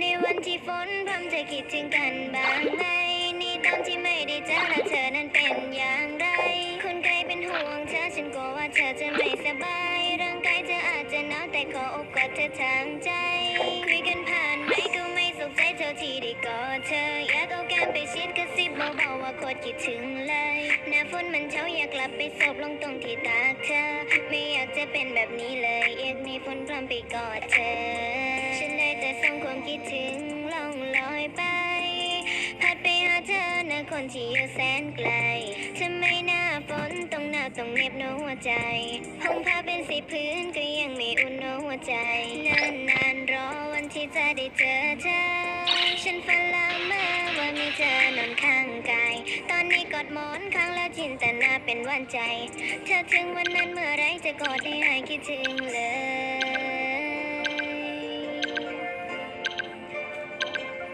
ในวันที่ฝนพรมจะคิดถึงกันบ้างไหมในตอนที่ไม่ได้เจอแล้วเธอนั้นเป็นอย่างไร คนใกลเป็นห่วงเธอฉันกลัวว่าเธอจะไม่สบาย ร่างกายเธออาจจะหนาวแต่ขออบกอดเธอทางใจ คุยกันผ่านไปก็ไม่สนใจเท่าที่ได้กอดเธออยา เบาๆว่าโคตรคิดถึงเลยหน้าฝนมันเช้าอยากกลับไปสบลงตรงที่ตาเธอ ไม่อยากจะเป็นแบบนี้เลยอยากมีฝนพร้อมไปกอดเธอ ฉันได้แต่ส่งความคิดถึงล่องลอยไป พัดไปหาเธอนะคนที่อยู่แสนไกลทำไมหน้าฝนต้องหนาวต้องเหน็บหนหัวใจห้องผ้าเป็นสีพื้นก็ยังไม่อุ่นหนหัวใจ ดหมอนครั้งล้วจินตนาเป็นวันใจ เธอถึงวันนั้นเมื่อไรจะกอดให้หายคิดถึงเลย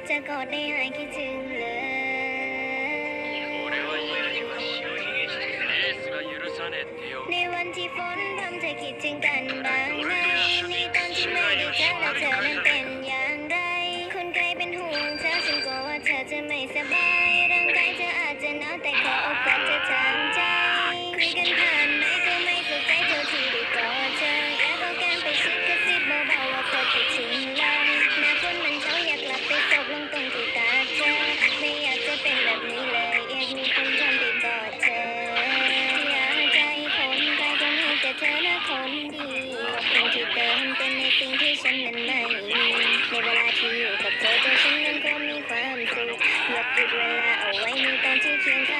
จะกอดให้หายคิดถึงเลยในวันที่ฝนทำเธอคิดถึงกัน สิ่งที่ฉันนั้นไม่มีในเวลาที่อยู่กับเธอตัวฉันนั้นก็มีความสุขอยากหยุดเวลาเอาไว้ในตอนที่เคียงข้าง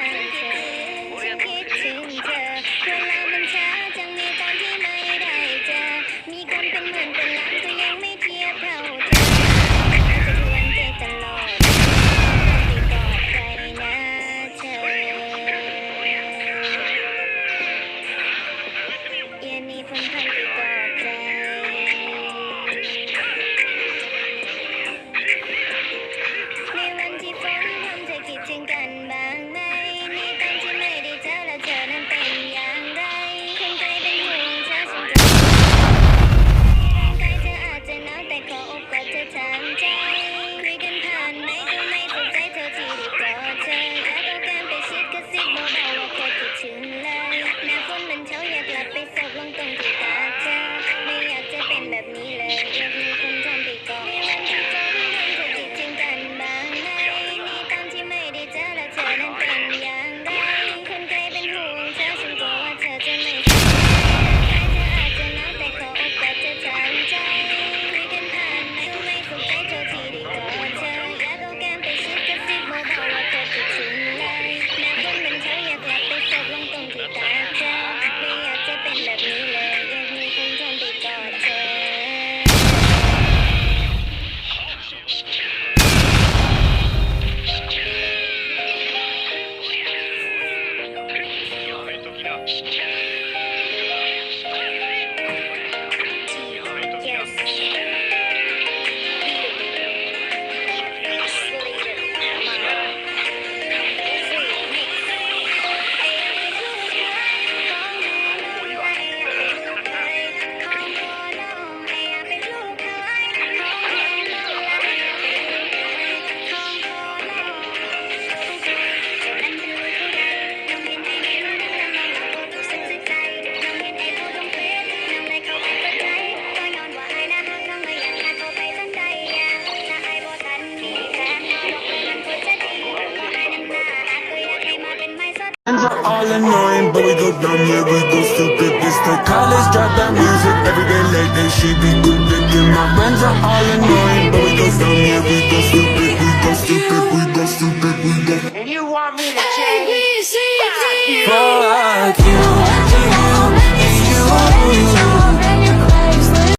all annoying, but we go dumb, yeah, we go stupid. It's the college dropout music, every day late, they she be good looking My friends are all annoying, but we go dumb, yeah, we go stupid. We go stupid, we go stupid, we go And you want me to